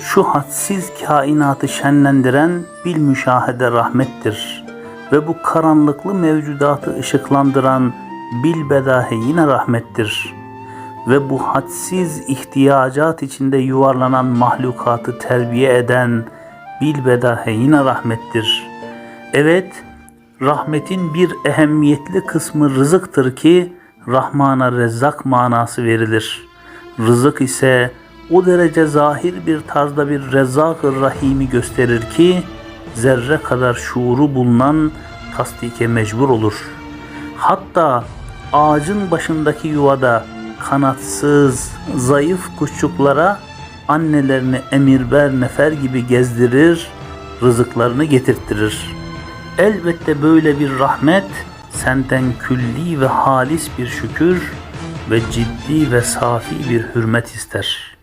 Şu hadsiz kainatı şenlendiren bil müşahede rahmettir. Ve bu karanlıklı mevcudatı ışıklandıran bil bedahe yine rahmettir. Ve bu hadsiz ihtiyacat içinde yuvarlanan mahlukatı terbiye eden bil bedahe yine rahmettir. Evet, rahmetin bir ehemmiyetli kısmı rızıktır ki Rahman'a rezzak manası verilir. Rızık ise o derece zahir bir tarzda bir rezzak-ı rahimi gösterir ki zerre kadar şuuru bulunan tasdike mecbur olur. Hatta ağacın başındaki yuvada kanatsız, zayıf kuşçuklara annelerini emirber nefer gibi gezdirir, rızıklarını getirttirir. Elbette böyle bir rahmet senden külli ve halis bir şükür ve ciddi ve safi bir hürmet ister.''